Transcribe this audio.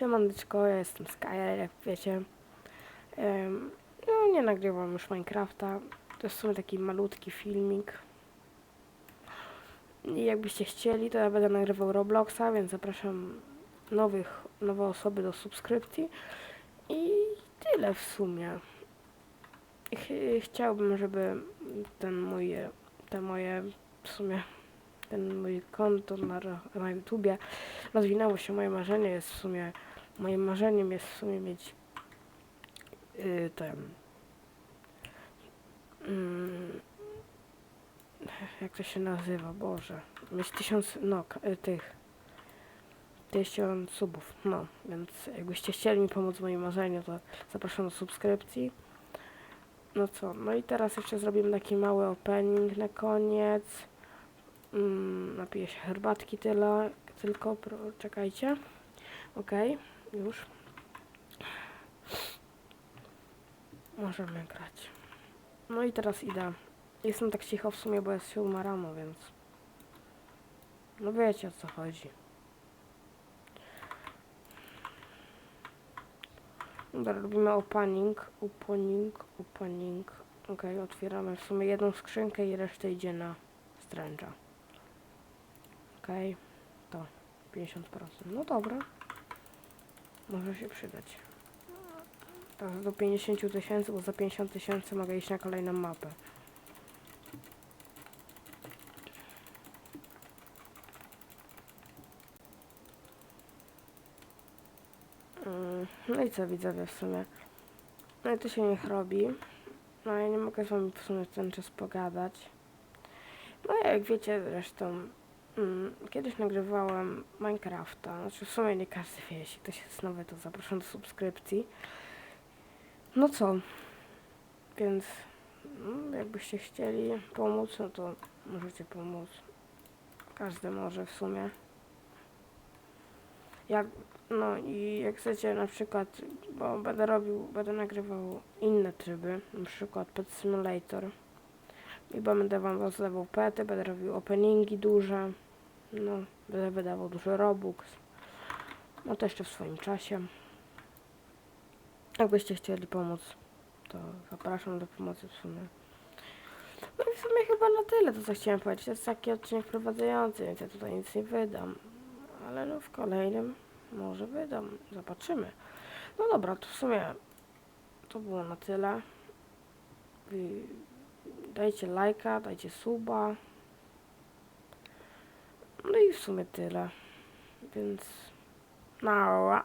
Siemaneczko, ja jestem Skyler, jak wiecie. No, nie nagrywam już Minecrafta. To jest w taki malutki filmik. I jakbyście chcieli, to ja będę nagrywał Robloxa, więc zapraszam nowych, nowe osoby do subskrypcji. I tyle w sumie. Ch- chciałbym, żeby ten mój, te moje, w sumie, ten mój konto na, na YouTubie. Rozwinęło się moje marzenie jest w sumie moim marzeniem jest w sumie mieć yy, ten mm, jak to się nazywa, Boże. Mieć tysiąc, no, tych tysiąc subów, no, więc jakbyście chcieli mi pomóc w moim marzeniu, to zapraszam do subskrypcji. No co, no i teraz jeszcze zrobimy taki mały opening na koniec Mm, napiję się herbatki tyle, tylko pro, czekajcie. Okej, już. Możemy grać. No i teraz idę. Jestem tak cicho w sumie, bo jest siódma rano, więc... No wiecie o co chodzi. Dobra, robimy opening, opening, opening. Okej, otwieramy w sumie jedną skrzynkę i reszta idzie na Strange'a. Okej, to 50%. No dobra. Może się przydać. Teraz do 50 tysięcy, bo za 50 tysięcy mogę iść na kolejną mapę. Mm, No i co widzowie w sumie? No i to się niech robi. No ja nie mogę z wami w sumie ten czas pogadać. No jak wiecie zresztą, mm, kiedyś nagrywałem Minecrafta, znaczy w sumie nie każdy wie, jeśli ktoś jest nowy to zapraszam do subskrypcji. No co, więc mm, jakbyście chcieli pomóc, no to możecie pomóc. Każdy może w sumie. Jak, no i jak chcecie na przykład, bo będę robił, będę nagrywał inne tryby, na przykład Pet Simulator. I będę wam rozdawał pety, będę robił openingi duże. No, będę wydawał dużo robux. No to jeszcze w swoim czasie. Jakbyście chcieli pomóc, to zapraszam do pomocy w sumie. No i w sumie chyba na tyle to co chciałem powiedzieć. To jest taki odcinek wprowadzający, więc ja tutaj nic nie wydam. Ale no w kolejnym może wydam. Zobaczymy. No dobra, to w sumie to było na tyle. Wy- Dajcie lajka, dajcie suba. No i w sumie tyle. Więc nara.